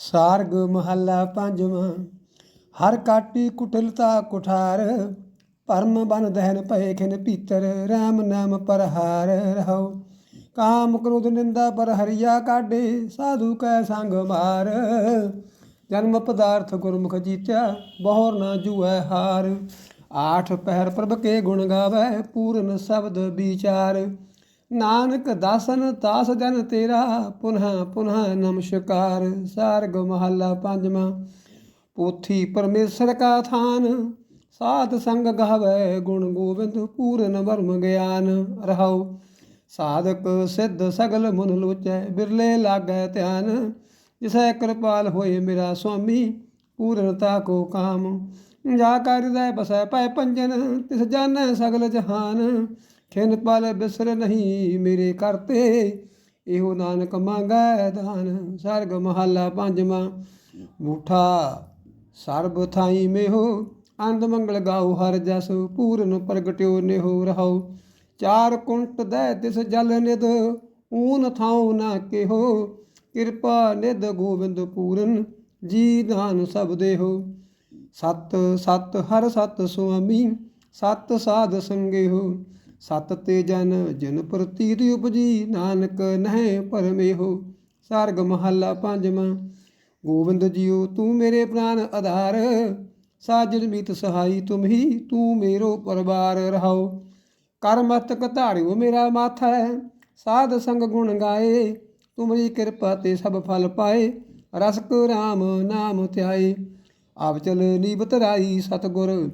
ਸਾਰਗ ਮਹੱਲਾ ਪੰਜਵਾਂ, ਹਰ ਕਾਟੀ ਕੁਟਲਤਾ ਕੁਠਾਰ, ਪਰਮ ਬਨ ਦਹਿਨ ਭਏ ਖਿਨ ਪੀਤਰ RAM ਨਾਮ ਪਰਹਾਰ ਰਹੋ। ਕਾਮ ਕ੍ਰੋਧ ਨਿੰਦਾ ਪਰ ਹਰਿਆ ਕਾਢੇ, ਸਾਧੂ ਕੈ ਸੰਗ ਮਾਰ। ਜਨਮ ਪਦਾਰਥ ਗੁਰਮੁਖ ਜੀਤਿਆ, ਬਹੁਰ ਨਾ ਜੂਐ ਹਾਰ। ਆਠ ਪਹਿਰ ਪ੍ਰਭ ਕੇ ਗੁਣ ਗਾਵੇ, ਪੂਰਨ ਸ਼ਬਦ ਵਿਚਾਰ। ਨਾਨਕ ਦਾਸਨ ਦਾਸ ਜਨ ਤੇਰਾ ਪੁਨਹ ਪੁਨਹ ਨਮਸਕਾਰ ਸਾਰਗ ਮਹੱਲਾ ਪੰਜਵਾਂ। ਪੋਥੀ ਪਰਮੇਸ਼ਰ ਕਾ ਥਾਨ, ਸਾਧ ਸੰਗ ਗਾਵੇ, ਗੁਣ ਗੋਬਿੰਦ ਪੂਰਨ ਵਰਮ ਗਿਆਨ ਰਹਾਉ। ਸਾਧਕ ਸਿੱਧ ਸਗਲ ਮਨ ਲੋਚੈ, ਬਿਰਲੇ ਲਾਗੈ ਧਿਆਨ। ਜਿਸੈ ਕਿਰਪਾਲ ਹੋਏ ਮੇਰਾ ਸੁਆਮੀ, ਪੂਰਨਤਾ ਕੋ ਕਾਮ। ਜਾ ਕਰ ਹਿਰਦੈ ਬਸੈ ਪੈ ਪੰਜਨ, ਤਿਸ ਜਾਣੈ ਸਗਲ ਜਹਾਨ। ਖਿਨ ਪਲ ਬਿਸਰ ਨਹੀਂ ਮੇਰੇ ਕਰਤੇ ਇਹੋ ਨਾਨਕ ਮੰਗੈ ਦਾਨ ਸਰਗ ਮਹੱਲਾ ਪੰਜਵਾਂ। ਮੂਠਾ ਸਰਬ ਥਾਈ ਮੇਹੋ ਅੰਦ ਮੰਗਲ ਗਾਉ ਹਰ ਜਸ, ਪੂਰਨ ਪ੍ਰਗਟਿਓ ਨਿਹੋ ਰਹਾਉ ਚਾਰ ਕੁੰਟ ਦੈ ਤਿਸ ਜਲ ਨਿਦ ਊਨ ਥਾਉ ਨਾ ਕਿਹੋ। ਕਿਰਪਾ ਨਿਦ ਗੋਬਿੰਦ ਪੂਰਨ, ਜੀ ਦਾਨ ਸਭ ਦੇਹੋ। ਸਤ ਸਤ ਹਰ ਸਤ ਸੁਆਮੀ, ਸਤ ਸਾਧ ਸੰਗੇ ਹੋ ਸਤ ਤੇ ਜਨ ਜਨ ਪ੍ਰਤੀਤ ਉਪਜੀ, ਨਾਨਕ ਨਹਿ ਪਰਮੇਹੋ ਸਰਗ ਮਹੱਲਾ ਪੰਜਵਾਂ। ਗੋਬਿੰਦ ਜੀਓ, ਤੂੰ ਮੇਰੇ ਪ੍ਰਾਨ ਆਧਾਰ ਸਾਜਨ ਮੀਤ ਸਹਾਈ ਤੁਮ ਹੀ, ਤੂੰ ਮੇਰੋ ਪਰਵਾਰ ਰਹਾਓ। ਕਰ ਮਤਕ ਧਾਰਿਓ ਮੇਰਾ ਮਾਥਾ, ਸਾਧ ਸੰਗ ਗੁਣ ਗਾਏ, ਤੁਮਰੀ ਕਿਰਪਾ ਤੇ ਸਭ ਫਲ ਪਾਏ, ਰਸਕ ਰਾਮ ਨਾਮ ਧਿਆਏ। ਆਪ ਚਲ ਨੀਬਤ ਰਾਈ ਸਤਗੁਰ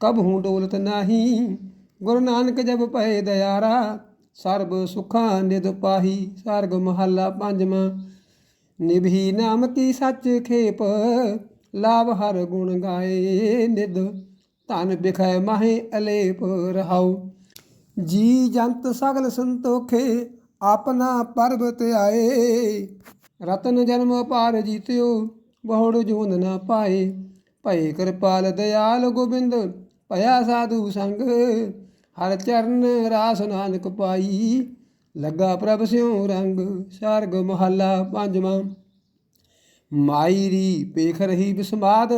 ਕਬਹੂ ਡੋਲਤ ਨਾਹੀ ਗੁਰੂ ਨਾਨਕ ਜਬ ਪਏ ਦਿਆਰਾ ਸਰਬ ਸੁਖਾਂ ਨਿਦ ਪਾਹੀ, ਸਰਗ ਮਹੱਲਾ ਪੰਜਵਾਂ। ਨਿਭੀ ਨਾਮ ਕੀ ਸੱਚ ਖੇਪ, ਲਾਭ ਹਰ ਗੁਣ ਗਾਏ ਨਿਦ ਧਨ ਬਿਖੈ ਮਾਹੇ ਅਲੇਪ ਰਹਾਉ। ਜੀ ਜੰਤ ਸਗਲ ਸੰਤੋਖੇ, ਆਪਣਾ ਪਰਬਤ ਆਏ ਰਤਨ ਜਨਮ ਪਾਰ ਜੀਤਿਓ, ਬਹੁੜ ਜੋਨ ਨਾ ਪਾਏ। ਭਏ ਕਿਰਪਾਲ ਦਿਆਲ ਗੋਬਿੰਦ, ਭਇਆ ਸਾਧੂ ਸੰਗ। ਹਰ ਚਰਨ ਰਾਸ ਨਾਨਕ ਪਾਈ। ਲੱਗਾ ਪ੍ਰਭ ਸਿਉ ਰੰਗ, ਸਾਰਗ ਮਹੱਲਾ ਪੰਜਵਾਂ। ਮਾਈਰੀ ਪੇਖ ਰਹੀ ਬਿਸਮਾਦ,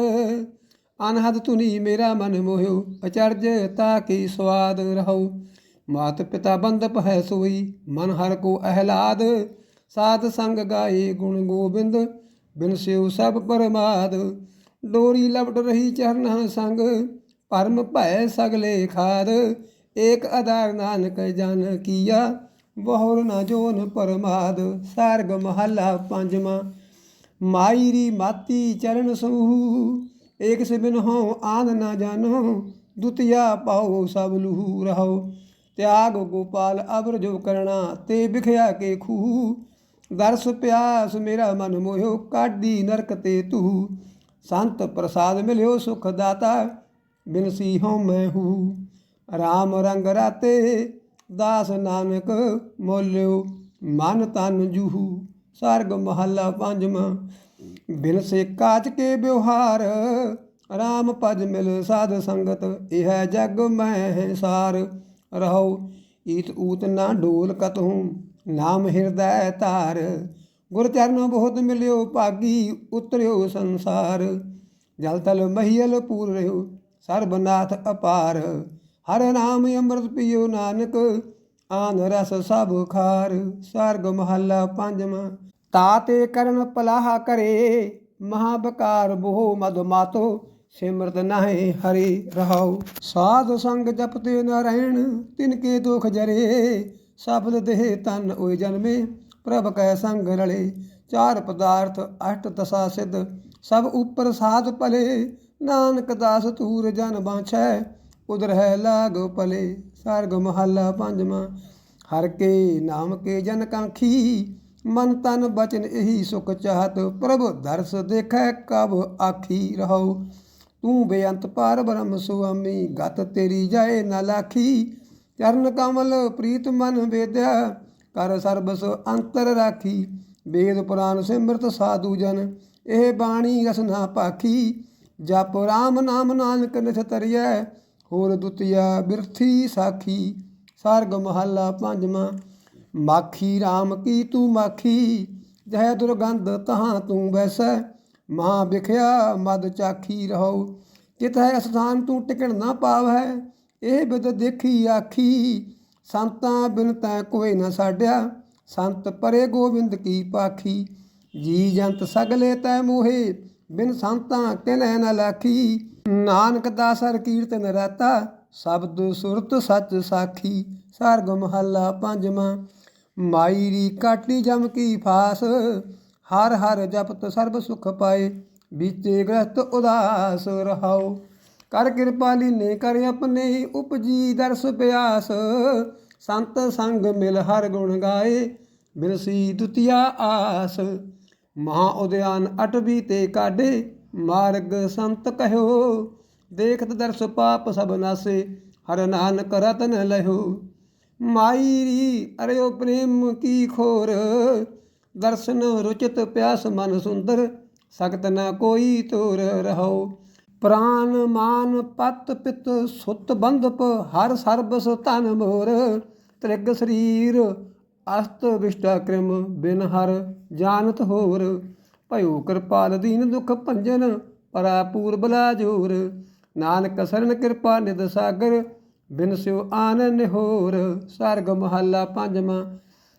ਅਨਹਦ ਤੁਨੀ ਮੇਰਾ ਮਨ ਮੋਹਿਓ, ਅਚਰਜ ਤਾ ਕੀ ਸਵਾਦ ਰਹੋ। ਮਾਤ ਪਿਤਾ ਬੰਦਪ ਹੈ ਸੋਈ, ਮਨ ਹਰ ਕੋ ਅਹਲਾਦ। ਸਾਧ ਸੰਗ ਗਾਏ ਗੁਣ ਗੋਬਿੰਦ, ਬਿਨ ਸਿਉ ਸਭ ਪਰਮਾਦ। ਡੋਰੀ ਲਪਟ ਰਹੀ ਚਰਨਾਂ ਸੰਗ, ਪਰਮ ਭੈ ਸਗਲੇ ਖਾਦ। ਏਕ ਆਧਾਰ ਨਾਨਕ ਜਨ ਕੀਆ, ਬਹੁਰ ਨਾ ਜੋਨ ਪਰਮਾਦ, ਸਰਗ ਮਹੱਲਾ ਪੰਜਵਾਂ। ਮਾਈਰੀ ਮਾਤੀ ਚਰਨ ਸਮੂਹ ਏਕ ਸਿਬਨ ਹੋ ਆਨ ਨਾ ਜਾਨੋ ਦੁਤੀਆ ਪਾਓ ਸਭ ਲਹੂ ਰਹੋ। ਤਿਆਗ ਗੋਪਾਲ ਅਬਰ ਜੋ ਕਰਣਾ, ਤੇ ਵਿਖਿਆ ਕੇ ਖੂ ਦਰਸ ਪਿਆਸ ਮੇਰਾ ਮਨ ਮੋਹਿਓ, ਕਾਢੀ ਨਰਕ ਤੇ ਤੂ ਸੰਤ ਪ੍ਰਸਾਦ ਮਿਲਿਓ ਸੁਖ ਦਾਤਾ, ਬਿਨਸੀ ਹਉ ਮੈਂ ਹੂ ਰਾਮ ਰੰਗ ਰਾਤੇ ਦਾਸ ਨਾਨਕ ਮੋਲਿਓ, ਮਨ ਤਨ ਜੂਹੂ, ਸਰਗ ਮਹੱਲਾ ਪੰਜਵਾਂ ਬਿਨ ਸੇ ਕਾਚ ਕੇ ਵਿਵਹਾਰ, ਰਾਮ ਭਜ ਮਿਲ ਸਾਧ ਸੰਗਤ, ਇਹ ਜਗ ਮੈਂ ਸਾਰ ਰਹੋ, ਈਤ ਊਤ ਨਾ ਡੋਲ ਕਤਹੂ, ਨਾਮ ਹਿਰਦੈ ਧਾਰ। ਗੁਰ ਚਰਨ ਬਹੁਤ ਮਿਲਿਓ ਭਾਗੀ, ਉਤਰਿਓ ਸੰਸਾਰ। ਜਲ ਤਲ ਮਹੀਲ ਪੂਰ ਰਿਓ ਸਰਬਨਾਥ ਅਪਾਰ। ਹਰ ਨਾਮ ਅੰਮ੍ਰਿਤ ਪੀਓ ਨਾਨਕ, ਆਨ ਰਸ ਸਭ ਖਾਰ ਸਰਗ ਮਹੱਲਾ ਪੰਜਵਾਂ। ਤਾਤੇ ਕਰਨ ਪਲਾਹ ਕਰੇ ਮਹਾਬਕਾਰ ਬੋਹ ਮਦ ਮਾਤੋ, ਸਿਮਰਤ ਨਾਹੀ ਹਰੀ ਰਹਾਉ। ਸਾਧ ਸੰਗ ਜਪਤੇ ਨਾਰਾਇਣ ਤਿਨ ਕੇ ਦੁਖ ਜਰੇ, ਸਬਦ ਦੇਹ ਤਨ ਓਏ ਜਨਮੇ। ਪ੍ਰਭ ਕੈ ਸੰਗ ਰਲੇ, ਚਾਰ ਪਦਾਰਥ ਅਸ਼ਟ ਦਸਾ ਸਿਧ। ਸਭ ਉਪਰ ਸਾਧ ਭਲੇ, ਨਾਨਕ ਦਾਸ ਤੂਰ ਜਨ ਬਾਛੈ। ਉਦਰ ਹੈ ਲਾਗ ਪਲੇ ਸਰਗ ਮਹੱਲਾ ਪੰਜਵਾਂ। ਹਰ ਕੇ ਨਾਮ ਕੇ ਜਨ ਕਾਂਖੀ, ਮਨ ਤਨ ਬਚਨ ਇਹੀ ਸੁਖ ਚਾਹਤ। ਪ੍ਰਭ ਦਰਸ ਦੇਖੈ ਕਬ ਆਖੀ ਰਹੋ। ਤੂੰ ਬੇਅੰਤ ਪਾਰ ਬ੍ਰਹਮ ਸੁਆਮੀ, ਗਤ ਤੇਰੀ ਜਾਏ ਨਾ ਲਾਖੀ। ਚਰਨ ਕਮਲ ਪ੍ਰੀਤ ਮਨ ਵੇਦਿਆ, ਕਰ ਸਰਬਸ ਅੰਤਰ ਰਾਖੀ। ਵੇਦ ਪੁਰਾਨ ਸਿਮਰਤ ਸਾਧੂ ਜਨ, ਇਹ ਬਾਣੀ ਰਸਨਾ ਪਾਖੀ। ਜਪ ਰਾਮ ਨਾਮ ਨਾਨਕ ਨਿਥ ਤਰਿਐ ਹੋਰ ਦੁਤੀਆ ਬਿਰਥੀ ਸਾਖੀ, ਸਰਗ ਮਹੱਲਾ ਪੰਜਵਾਂ, ਮਾਖੀ RAM ਕੀ ਤੂੰ ਮਾਖੀ, ਜਹ ਦੁਰਗੰਧ ਤਹਾਂ ਤੂੰ ਵੈਸੈ, ਮਹਾ ਵਿਖਿਆ ਮਦ ਚਾਖੀ ਰਹੋ। ਕਿਤ ਹੈ ਅਸਥਾਨ ਤੂੰ ਟਿਕਣ ਨਾ ਪਾਵੈ ਇਹ ਬਿਦ ਦੇਖੀ ਆਖੀ, ਸੰਤਾਂ ਬਿਨ ਤੈ ਕੋਈ ਨਾ ਸਾਡਿਆ, ਸੰਤ ਪਰੇ ਗੋਬਿੰਦ ਕੀ ਪਾਖੀ, ਜੀ ਜੰਤ ਸਗਲੇ ਤੈ ਮੋਹੇ ਬਿਨ ਸੰਤਾਂ ਕਿਨੈ ਨ ਲਾਖੀ ਨਾਨਕ ਦਾਸਰ ਕੀਰਤਨ ਰਾਤਾ, ਸ਼ਬਦ ਸੁਰਤ ਸੱਚ ਸਾਖੀ, ਸਰਗ ਮਹੱਲਾ ਪੰਜਵਾਂ, ਮਾਈ ਰੀ ਕਾਟੀ ਜਮ ਕੀ ਫਾਸ, ਹਰ ਹਰ ਜਪਤ ਸਰਬ ਸੁਖ ਪਾਏ, ਬੀਤੇ ਗ੍ਰਸਤ ਉਦਾਸ ਰਹਾਓ। ਕਰ ਕਿਰਪਾ ਲੀਨੇ, ਕਰ ਆਪਣੇ ਉਪਜੀ ਦਰਸ ਪਿਆਸ, ਸੰਤ ਸੰਗ ਮਿਲ ਹਰ ਗੁਣ ਗਾਏ ਬਿਰਸੀ ਦੁਤੀਆ ਆਸ। ਮਹਾ ਉਦਿਆਨ ਅਟਵੀ ਤੇ ਕਾਢੇ, ਮਾਰਗ ਸੰਤ ਕਹਿਓ। ਦੇਖਤ ਦਰਸ ਪਾਪ ਸਭ ਨਾਸੇ, ਹਰ ਨਾਨਕ ਰਤਨ ਲਹਿਓ। ਮਾਈ ਰੀ, ਅਰਿਓ ਪ੍ਰੇਮ ਕੀ ਖੋਰ। ਦਰਸ਼ਨ ਰੁਚਿਤ ਪਿਆਸ ਮਨ ਸੁੰਦਰ, ਸਖਤ ਨ ਕੋਈ ਤੋਰ ਰਹੋ ਪ੍ਰਾਨ ਮਾਨ ਪਤ ਪਿਤ ਸੁਤ ਬੰਧਪ, ਹਰ ਸਰਬਸ ਧਨ ਮੋਰ। ਤ੍ਰਿਗ ਸਰੀਰ ਅਸਤ ਵਿਸ਼ਟਾ ਕ੍ਰਮ ਬਿਨ ਹਰ ਜਾਣਤ ਹੋਰ। ਭਇਓ ਕਿਰਪਾਲ ਦੀਨ ਦੁਖ ਭੰਜਨ, ਪਰਾ ਪੂਰਬ ਲਾ ਨਾਨਕ ਸਰਨ ਕਿਰਪਾ ਨਿਦ ਸਾਗਰ, ਬਿਨ ਸਿਉ ਆਨ ਨਿਹੋਰ। ਸਰਗ ਮਹੱਲਾ ਪੰਜਵਾਂ,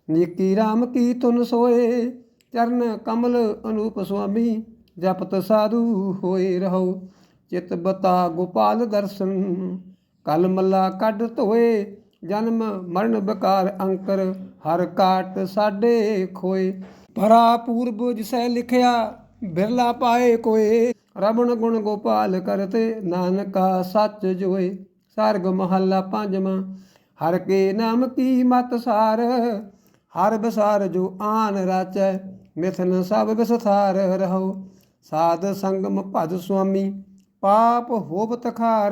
ਨੀਕੀ RAM ਕੀ ਤੁਨ ਸੋਏ। ਚਰਨ ਕਮਲ ਅਨੂਪ ਸੁਆਮੀ, ਜਪਤ ਸਾਧੂ ਹੋਏ ਰਹੋ। ਚਿਤ ਬਤਾ ਗੋਪਾਲ ਦਰਸ਼ਨ, ਕਲ ਮੱਲਾ ਕੱਢ ਧੋਏ। ਜਨਮ ਮਰਨ ਬਕਾਰ ਅੰਕਰ, ਹਰ ਕਾਟ ਸਾਡੇ ਖੋਏ। ਭਰਾ ਪੂਰਬ ਜਿਸੈ ਲਿਖਿਆ, ਬਿਰਲਾ ਪਾਏ ਕੋਏ। ਰਬਣ ਗੁਣ ਗੋਪਾਲ ਕਰਤੇ, ਨਾਨਕਾ ਸੱਚ ਜੋਏ। ਸਰਗ ਮਹੱਲਾ ਪੰਜਵਾਂ, ਹਰ ਕੇ ਨਾਮ ਕੀ ਮਤ ਸਾਰ? ਹਰ ਬਸਾਰ ਜੋ ਆਨ ਰਾਚੈ, ਮਿਥਨ ਸਭ ਵਿਸਥਾਰ ਰਹੋ। ਸਾਧ ਸੰਗਮ ਭਜ ਸੁਆਮੀ, ਪਾਪ ਹੋਵ ਤਖਾਰ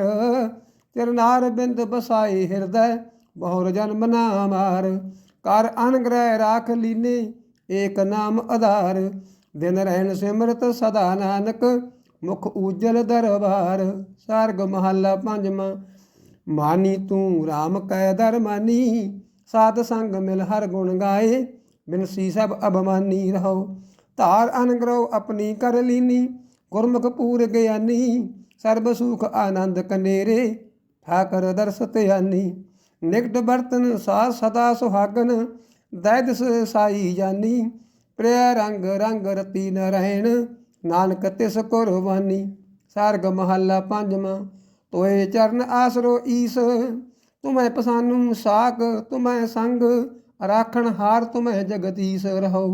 ਤਿਰ ਬਿੰਦ ਬਸਾਏ ਹਿਰਦੈ ਬਹੁਰ ਜਨਮ ਨਾ ਮਾਰ ਕਰ ਅਨਗ੍ਰਹਿ ਰਾਖ ਲੀਨੇ, ਏਕ ਨਾਮ ਆਧਾਰ। ਦਿਨ ਰਹਿਣ ਸਿਮਰਤ ਸਦਾ ਨਾਨਕ, ਮੁਖ ਉਜਲ ਦਰਬਾਰ। ਸਰਗ ਮਹੱਲਾ ਪੰਜਵਾਂ, ਮਾਨੀ ਤੂੰ RAM ਕੈ ਦਰ ਮਾਨੀ। ਸਾਧ ਸੰਗ ਮਿਲ ਹਰ ਗੁਣ ਗਾਏ ਬਿਨਸੀ ਸਭ ਅਭਮਾਨੀ ਰਹੋ। ਧਾਰ ਅਨਗ੍ਰਹ ਆਪਣੀ ਕਰ ਲੀਨੀ, ਗੁਰਮੁਖ ਪੂਰ ਗਿਆਨੀ। ਸਰਬ ਸੁਖ ਆਨੰਦ ਕਨੇਰੇ, ਠਾਕਰ ਦਰਸ ਧਿਆਨੀ। ਨਿਕਟ ਬਰਤਨ ਸਾ ਸਦਾ ਸੁਹਾਗਨ ਦੈਦ ਸਾਈ ਜਾਨੀ, ਪ੍ਰਿਆ ਰੰਗ ਰੰਗ ਰਤੀ ਨ ਰਹਿਣ, ਨਾਨਕ ਤਿਸ ਕੁਰਬਾਨੀ ਸਰਗ ਮਹੱਲਾ ਪੰਜਵਾਂ, ਤੋਏ ਚਰਨ ਆਸਰੋ ਈਸ, ਤੁਮੈ ਪਸਾਨੂ ਸਾਕ, ਤੁਮੈ ਸੰਗ, ਰਾਖਣ ਹਾਰ ਤੁਮੈ ਜਗਦੀਸ਼ ਰਹੋ।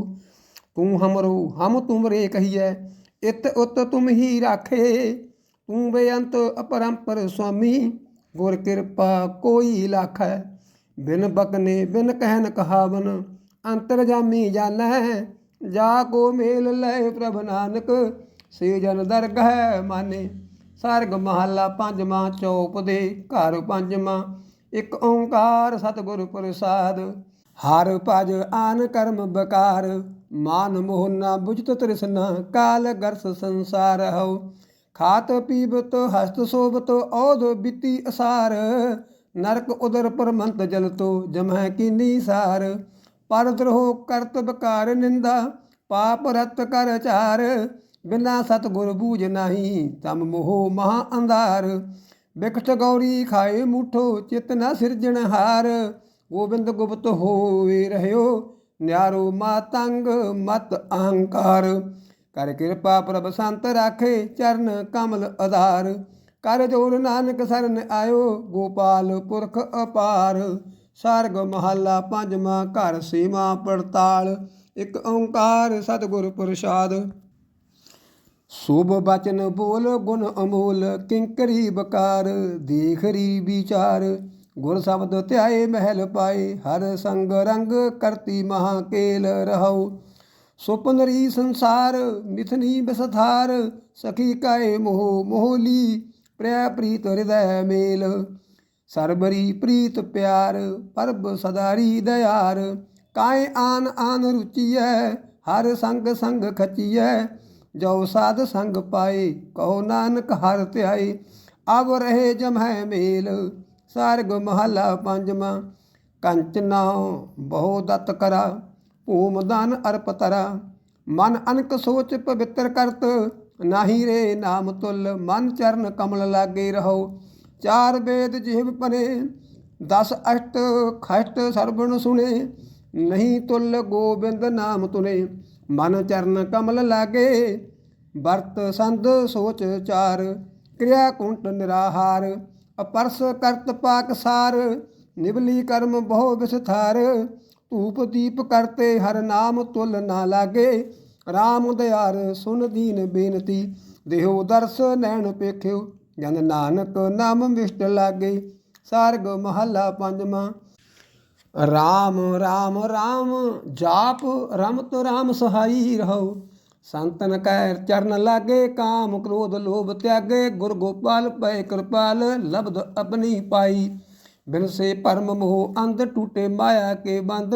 ਤੂੰ ਹਮਰੋ, ਹਮ ਤੁਮਰੇ ਕਹੀਐ, ਇਤ ਉਤ ਤੁਮ ਹੀ ਰਾਖੇ, ਤੂੰ ਬੇਅੰਤ ਅਪਰੰਪਰ ਸੁਆਮੀ ਗੁਰ ਕਿਰਪਾ ਕੋਈ ਲਾਖੈ ਬਿਨ ਬਕਨੇ ਬਿਨ ਕਹਿਨ ਕਹਾਵਨ ਅੰਤਰਜਾਮੀ ਜਾਣੈ ਜਾ ਕੋ ਮੇਲ ਲੈ ਪ੍ਰਭ ਨਾਨਕ ਸੇ ਜਨ ਦਰਗਹਿ ਮਾਨੇ। ਸਰਗ ਮਹੱਲਾ ਪੰਜਵਾਂ ਚੌਪ ਦੇ ਘਰ ਪੰਜਵਾਂ, ਇੱਕ ਓੰਕਾਰ ਸਤਿਗੁਰ ਪ੍ਰਸਾਦ। ਹਰ ਭਜ ਆਨ ਕਰਮ ਬਕਾਰ, ਮਾਨ ਮੋਹ ਨਾ ਬੁਝਤ ਤ੍ਰਿਸ਼ਨਾ, ਕਾਲ ਗਰਸ ਸੰਸਾਰ ਹਉ। ਖਾਤ ਪੀਬਤ ਹਸਤ ਸੋਬਤ ਔਧ ਬਿਤੀ ਅਸਾਰ। ਨਰਕ ਉਦਰ ਪਰਮੰਤ ਜਲਤੋ ਜਮਹਿ ਕੀਨੀ ਸਾਰ। ਪਰ ਦਰੋ ਕਰਤ ਬਕਾਰ ਨਿੰਦਾ, ਪਾਪ ਰਤ ਕਰ ਚਾਰ। ਬਿਨਾ ਸਤਗੁਰ ਬੂਝ ਨਹੀਂ, ਤਮ ਮੋਹ ਮਹਾ ਅੰਧਾਰ। ਬਿਕਟ ਗੌਰੀ ਖਾਏ ਮੁਠੋ, ਚਿਤ ਨਾ ਸਿਰਜਣ ਹਾਰ। ਗੋਬਿੰਦ ਗੁਪਤ ਹੋਵੇ ਰਹਿਓ, ਨਿਆਰੋ ਮਾਤੰਗ ਮਤ ਅਹੰਕਾਰ। ਕਰ ਕਿਰਪਾ ਪ੍ਰਭ ਸੰਤ ਰਾਖੇ ਚਰਨ ਕਮਲ ਆਧਾਰ ਕਰ ਜੋਰ ਨਾਨਕ ਸਰਨ ਆਇਓ, ਗੋਪਾਲ ਪੁਰਖ ਅਪਾਰ। ਸਰਗ ਮਹੱਲਾ ਪੰਜਵਾਂ, ਘਰ ਸੀਮਾ ਪੜਤਾਲ। ਇੱਕ ਓੰਕਾਰ ਸਤਿਗੁਰ ਪ੍ਰਸਾਦ। ਸੁਭ ਬਚਨ ਬੋਲ, ਗੁਣ ਅਮੋਲ, ਕਿੰਕਰੀ ਬਕਾਰ। ਦੇਖਰੀ ਵਿਚਾਰ, ਗੁਰ ਸ਼ਬਦ ਧਿਆਏ ਮਹਿਲ ਪਾਏ। ਹਰ ਸੰਗ ਰੰਗ ਕਰਤੀ ਮਹਾ ਕੇਲ ਰਹੋ ਸੁਪਨਰੀ ਸੰਸਾਰ, ਮਿਥਨੀ ਬਸਥਾਰ, ਸਖੀ ਕਾਏ ਮੋਹ ਮੋਹਲੀ ਪ੍ਰਿਆ ਪ੍ਰੀਤ ਹਿਰਦੈ ਮੇਲ। ਸਰਬਰੀ ਪ੍ਰੀਤ ਪਿਆਰ, ਪਰਬ ਸਦਾਰੀ ਦਇਆਰ। ਕਾਏ ਆਨ ਆਨ ਰੁਚੀਐ, ਹਰ ਸੰਗ ਸੰਗ ਖਚੀਐ। ਜੋ ਸਾਧ ਸੰਗ ਪਾਏ ਕਹੋ ਨਾਨਕ ਹਰ ਧਿਆਏ। ਅਬ ਰਹੇ ਜਮਹਿ ਮੇਲ, ਸਰਗ ਮਹਲਾ ਪੰਜਵਾਂ ਕੰਚਨਾ ਬਹੁ ਦਤ ਕਰਾ। ਭੂਮ ਦਾਨ ਅਰਪ ਤਰਾ। ਮਨ ਅਨਕ ਸੋਚ ਪਵਿੱਤਰ ਕਰਤ, ਨਾਹੀ ਰੇ ਨਾਮ ਤੁਲ। ਮਨ ਚਰਨ ਕਮਲ ਲਾਗੇ ਰਹੋ। ਚਾਰ ਵੇਦ ਜਿਹਬ ਪਨੇ ਦਸ ਅਸ਼ਟ ਖਸ਼ਟ ਸਰਬਣ ਸੁਣੇ ਨਹੀਂ ਤੁਲ ਗੋਬਿੰਦ ਨਾਮ ਤੁਨੇ। ਮਨ ਚਰਨ ਕਮਲ ਲਾਗੇ, ਵਰਤ ਸੰਧ ਸੋਚ ਚਾਰ। ਕਿਰਿਆ ਕੁੰਟ ਨਿਰਾਹਾਰ, ਅਪਰਸ ਕਰਤ ਪਾਕਸਾਰ ਨਿਵਲੀ ਕਰਮ ਬਹੁ ਵਿਸਥਾਰ। ਧੂਪ ਦੀਪ ਕਰਤੇ, ਹਰ ਨਾਮ ਤੁਲ ਨਾ ਲਾਗੇ। RAM ਦਿਆਰ ਸੁਨ ਦੀਨ ਬੇਨਤੀ, ਦੇਹੋ ਦਰਸ ਨੈਣ ਪੇਖਿਓ, ਜਨ ਨਾਨਕ ਨਾਮ ਵਿਸ਼ਟ ਲਾਗੇ। ਸਾਰਗ ਮਹੱਲਾ ਪੰਜਵਾਂ, ਰਾਮ ਰਾਮ ਰਾਮ, ਜਾਪ ਰਮਤ ਰਾਮ ਸਹਾਈ ਰਹੋ। ਸੰਤਨ ਕੈ ਚਰਨ ਲਾਗੇ, ਕਾਮ ਕ੍ਰੋਧ ਲੋਭ ਤਿਆਗੇ। ਗੁਰ ਗੋਪਾਲ ਪੈ ਕਿਰਪਾਲ ਲਬਦ ਆਪਣੀ ਪਾਈ। ਬਿਨ ਸੇ ਪਰਮ ਮੋਹ ਅੰਧ ਟੂਟੇ ਮਾਇਆ ਕੇ ਬੰਦ।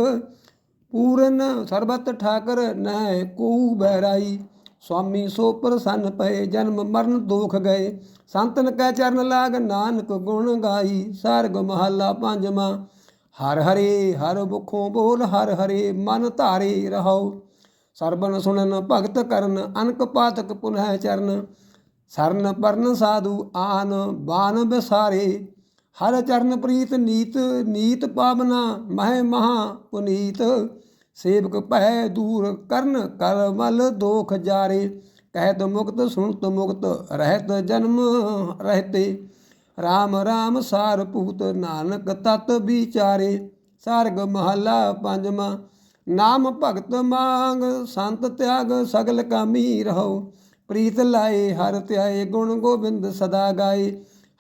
ਪੂਰਨ ਸਰਬਤ ਠਾਕਰ ਨੈ ਕੋ ਬਹਿਰਾਈ। ਸੁਆਮੀ ਸੋ ਪ੍ਰਸੰਨ ਪਏ, ਜਨਮ ਮਰਨ ਦੋਖ ਗਏ। ਸੰਤਨ ਕੈ ਚਰਨ ਲਾਗ, ਨਾਨਕ ਗੁਣ ਗਾਈ। ਸਰਗ ਮਹੱਲਾ ਪੰਜਵਾਂ, ਹਰ ਹਰੇ ਹਰ ਮੁਖੋਂ ਬੋਲ, ਹਰ ਹਰੇ ਮਨ ਧਾਰੇ ਰਹੋ ਸਰਬਨ ਸੁਣਨ ਭਗਤ ਕਰਨ, ਅਨਕ ਪਾਤਕ ਪੁਨਹ ਚਰਨ। ਸਰਨ ਪਰਨ ਸਾਧੂ ਆਨ, ਬਾਨ ਬਿਸਾਰੇ। ਹਰ ਚਰਨ ਪ੍ਰੀਤ ਨੀਤ ਨੀਤ ਪਾਵਨਾ ਮਹਿ ਮਹਾ ਪੁਨੀਤ। ਸੇਵਕ ਭੈ ਦੂਰ ਕਰਨ ਕਰ ਮਲ ਦੋਖ ਜਾਰੇ, ਕਹਿਤ ਮੁਕਤ ਸੁਣਤ ਮੁਕਤ ਰਹਿਤ ਜਨਮ ਰਹਤੇ। RAM RAM ਸਾਰ ਭੂਤ ਨਾਨਕ ਤਤ ਵਿਚਾਰੇ, ਸਰਗ ਮਹਲਾ ਪੰਜਵਾਂ ਨਾਮ ਭਗਤ ਮੰਗ, ਸੰਤ ਤਿਆਗ, ਸਗਲ ਕਾਮੀ ਰਹੋ। ਪ੍ਰੀਤ ਲਾਏ ਹਰ ਧਿਆਏ ਗੁਣ ਗੋਬਿੰਦ ਸਦਾ ਗਾਏ।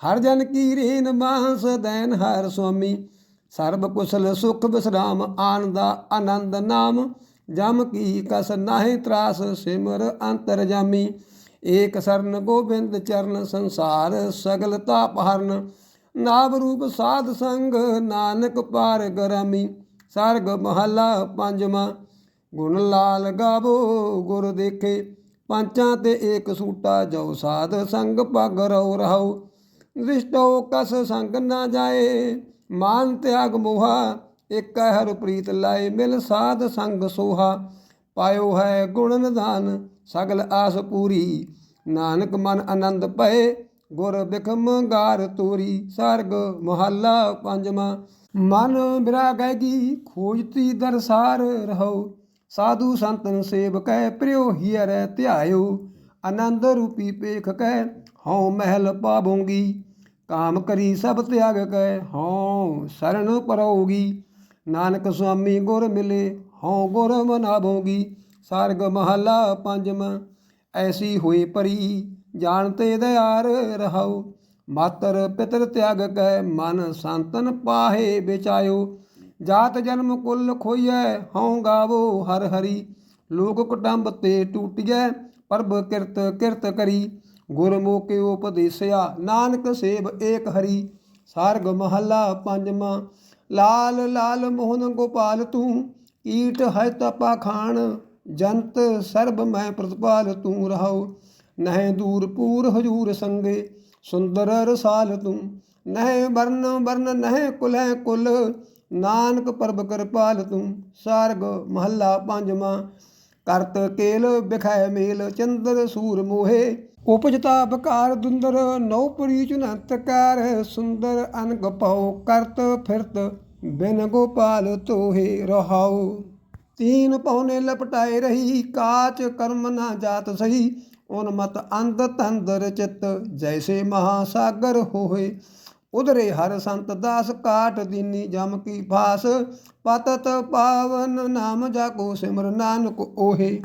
ਹਰ ਜਨ ਕੀ ਰੇਨ ਮਾਸ ਦੈਨ ਹਰ ਸੁਆਮੀ। ਸਰਬ ਕੁਸ਼ਲ ਸੁਖ ਵਿਸਰਾਮ ਆਨੰਦਾ ਆਨੰਦ ਨਾਮ। ਜਮ ਕੀ ਕਸ ਨਾਹਿ ਤਰਾਸ ਸਿਮਰ ਅੰਤਰ ਜਾਮੀ। ਏਕ ਸਰਨ ਗੋਬਿੰਦ ਚਰਨ ਸੰਸਾਰ ਸਗਲ ਤਾਪ ਹਰਨ। ਨਾਮ ਰੂਪ ਸਾਧ ਸੰਗ ਨਾਨਕ ਪਾਰ ਗਰਮੀ। ਸਰਗ ਮਹੱਲਾ ਪੰਜਵਾਂ। ਗੁਣ ਲਾਲ ਗਾਵੋ ਗੁਰ ਦੇਖੇ। ਪੰਚਾਂ ਤੇ ਏਕ ਸੂਟਾ ਜੋ ਸਾਧ ਸੰਗ ਪਗ ਰਉ ਰਹੋ। ਦ੍ਰਿਸ਼ਟੋ ਕਸ ਸੰਗ ਨਾ ਜਾਏ। ਮਾਨ ਤਿਆਗ ਮੋਹਾ ਇਕ ਹਰ ਪ੍ਰੀਤ ਲਾਏ। ਮਿਲ ਸਾਧ ਸੰਗ ਸੋਹਾ, ਪਾਇਓ ਹੈ ਗੁਣ ਨਿਧਾਨ। ਸਗਲ ਆਸ ਪੂਰੀ, ਨਾਨਕ ਮਨ ਆਨੰਦ ਪਏ ਗੁਰ ਬਿਖਮ ਗਾਰ ਤੋਰੀ, ਸਰਗ ਮਹੱਲਾ ਪੰਜਵਾਂ। ਮਨ ਵਿਰਾਗੈਗੀ ਖੋਜਤੀ ਦਰਸਾਰ ਰਹੋ। ਸਾਧੂ ਸੰਤਨ ਸੇਵਕੈ ਪ੍ਰਿਓ ਹੀਰੈ ਧਿਆਇਓ। ਆਨੰਦ ਰੂਪੀ ਪੇਖ ਕੈ ਹਉ ਮਹਿਲ ਪਾਵੋਂਗੀ ਕਾਮ ਕਰੀ ਸਭ ਤਿਆਗ ਕੈ, ਹਉ ਸਰਣ ਪਰੋਗੀ ਨਾਨਕ ਸੁਆਮੀ ਗੁਰ ਮਿਲੇ, ਹਉ ਗੁਰ ਮਨਾਵੋਗੀ। ਸਰਗ ਮਹੱਲਾ ਪੰਜਵਾਂ ਐਸੀ ਹੋਈ ਪਰੀ, ਜਾਣਤੇ ਦਿਆਰ ਰਹਾਉ। ਮਾਤਰ ਪਿਤਰ ਤਿਆਗ ਕੈ, ਮਨ ਸੰਤਨ ਪਾਹੇ ਵਿਚਾਇਓ। ਜਾਤ ਜਨਮ ਕੁਲ ਖੋਈਐ, ਹਉ ਗਾਵੋ ਹਰ ਹਰੀ। ਲੋਕ ਕੁਟੰਬ ਤੇ ਟੂਟਿਐ, ਪ੍ਰਭ ਕਿਰਤ ਕਿਰਤ ਕਰੀ। ਗੁਰਮੁਖਿ ਉਪਦੇਸਿਆ, ਨਾਨਕ ਸੇਵ ਏਕ ਹਰੀ, ਸਾਰਗ ਮਹੱਲਾ ਪੰਜਵਾਂ, ਲਾਲ ਲਾਲ ਮੋਹਨ ਗੋਪਾਲ ਤੂੰ, ਈਟ ਹੈ ਤਪਾ ਖਾਣ, ਜੰਤ ਸਰਬ ਮੈਂ ਪ੍ਰਤਪਾਲ ਤੂੰ ਰਹਾਉ, ਨਹਿ ਦੂਰ ਪੂਰ ਹਜੂਰ ਸੰਗੇ, ਸੁੰਦਰ ਰਸਾਲ ਤੂੰ, ਨਹਿ ਵਰਨ ਵਰਨ ਨਹਿ ਕੁਲੈ ਕੁਲ, ਨਾਨਕ ਪ੍ਰਭ ਕਿਰਪਾਲ ਤੂੰ, ਸਾਰਗ ਮਹੱਲਾ ਪੰਜਵਾਂ, ਕਰਤ ਕੇਲ ਬਿਖੈ ਮੇਲ, ਚੰਦਰ ਸੂਰ ਮੋਹੇ ਉਪਜਤਾ ਬਕਾਰ ਦੁੰਦਰ ਨਉ ਪਰੀ ਚੁਨੰਤ ਕਰ, ਸੁੰਦਰ ਅਨਗ ਪਉ ਕਰਤ ਫਿਰਤ, ਬਿਨ ਗੋਪਾਲ ਤੋਹੇ ਰਹਾਉ। ਤੀਨ ਪਉਨੇ ਲਪਟਾਏ ਰਹੀ, ਕਾਚ ਕਰਮ ਨਾ ਜਾਤ ਸਹੀ ਉਨ ਮਤ ਅੰਧ ਤੰਦਰ ਚਿਤ, ਜੈਸੇ ਮਹਾ ਸਾਗਰ ਹੋਏ ਉਧਰੇ ਹਰ ਸੰਤ ਦਾਸ, ਕਾਟ ਦੀਨੀ ਜਮ ਕੀ ਫਾਸ, ਪਤਤ ਪਾਵਨ ਨਾਮ ਜਾਕੋ ਸਿਮਰ ਨਾਨਕ ਓਹੇ